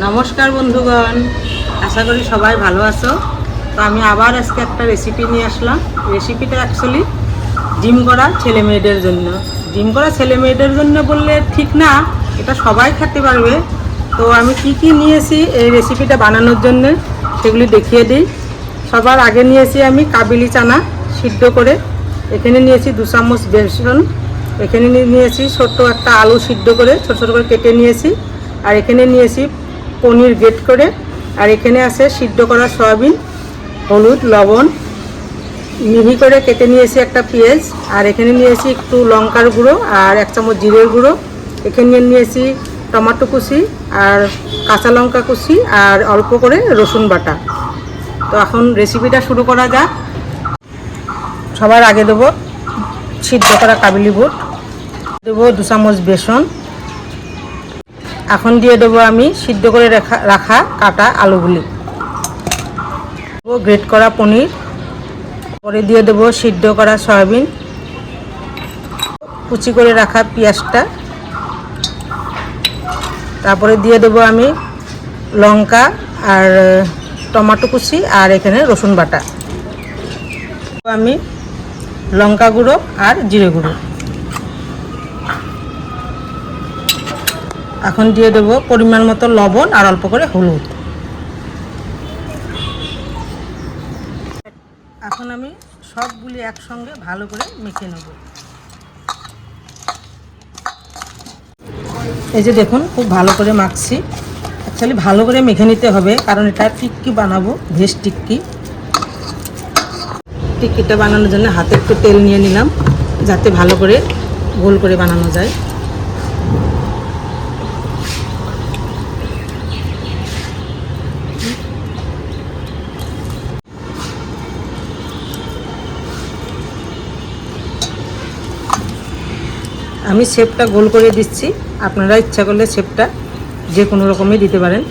নমস্কার বন্ধুগণ, আশা করি সবাই ভালো আছো। তো আমি আবার আজকে একটা রেসিপি নিয়ে আসলাম। রেসিপিটা অ্যাকচুয়ালি জিম করা ছেলে মেয়েদের জন্য। জিম করা ছেলে মেয়েদের জন্য বললে ঠিক না, এটা সবাই খেতে পারবে। তো আমি কি কি নিয়েছি এই রেসিপিটা বানানোর জন্য, সেগুলি দেখিয়ে দিই। সবার আগে নিয়েছি আমি কাবিলি চানা সিদ্ধ করে। এখানে নিয়েছি দু চামচ বেসন। এখানে নিয়ে- নিয়েছি ছোট্ট একটা আলু সিদ্ধ করে, ছোট ছোট করে কেটে নিয়েছি। আর এখানে নিয়েছি পনির গ্রেট করে। আর এখানে আছে সিদ্ধ করা সয়াবিন, হলুদ, লবণ। মিহি করে কেটে নিয়েছি একটা পেঁয়াজ। আর এখানে নিয়েছি একটু লঙ্কার গুঁড়ো আর এক চামচ জিরের গুঁড়ো। এখানে নিয়েছি টমেটো কুচি আর কাঁচা লঙ্কা কুচি আর অল্প করে রসুন বাটা। তো এখন রেসিপিটা শুরু করা যাক। সবার আগে দেবো সিদ্ধ করা কাবিলি বুট। দেবো দু চামচ বেসন। এখন দিয়ে দেবো আমি সিদ্ধ করে রাখা রাখা কাটা আলুগুলি। গ্রেট করা পনির, পরে দিয়ে দেবো সিদ্ধ করা সয়াবিন, কুচি করে রাখা পেঁয়াজটা। তারপরে দিয়ে দেবো আমি লঙ্কা আর টমেটো কুচি আর এখানে রসুন বাটা। আমি লঙ্কা গুঁড়ো আর জিরে গুঁড়ো। এখন দিয়ে দেবো পরিমাণ মতো লবণ আর অল্প করে হলুদ। এখন আমি সবগুলি একসঙ্গে ভালো করে মেখে নেব। এই যে দেখুন, খুব ভালো করে মাখছি। অ্যাকচুয়ালি ভালো করে মেখে নিতে হবে, কারণ এটা টিক্কি বানাবো, ভেজ টিক্কি। টিক্কিটা বানানোর জন্য হাতে একটু তেল নিয়ে নিলাম, যাতে ভালো করে গোল করে বানানো যায়। আমি শেপটা গোল করে দিচ্ছি। আপনারা ইচ্ছা করলে শেপটা যে কোনো রকমই দিতে পারেন।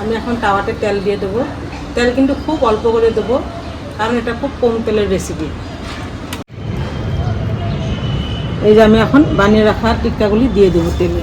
আমি এখন তাওয়াতে তেল দিয়ে দেবো। তেল কিন্তু খুব অল্প করে দেবো, কারণ এটা খুব কম তেলের রেসিপি এই যে আমি এখন বানিয়ে রাখা টিক্কাগুলি দিয়ে দেবো তেলে।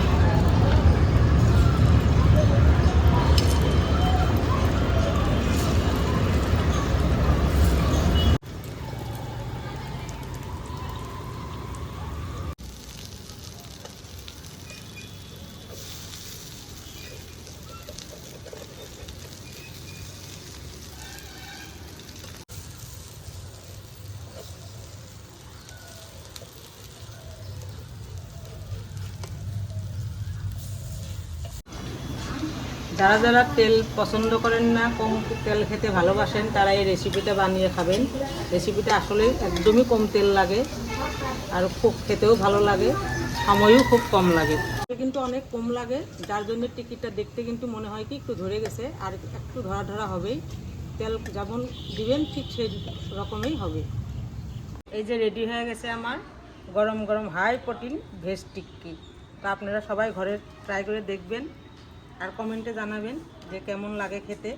যারা যারা তেল পছন্দ করেন না, কম তেল খেতে ভালোবাসেন, তারা এই রেসিপিটা বানিয়ে খাবেন। রেসিপিটা আসলে একদমই কম তেল লাগে আর খুব খেতেও ভালো লাগে, সময়ও খুব কম লাগে। কিন্তু অনেক কম লাগে, যার জন্য টিকিটটা দেখতে কিন্তু মনে হয় কি একটু ধরে গেছে, আর একটু ধরা ধরা হবেই। তেল যেমন দিবেন, ঠিক সেই রকমই হবে। এই যে রেডি হয়ে গেছে আমার গরম গরম হাই প্রোটিন ভেজ টিক্কি। তো আপনারা সবাই ঘরে ট্রাই করে দেখবেন। আর কমেন্টে জানাবেন যে কেমন লাগে খেতে।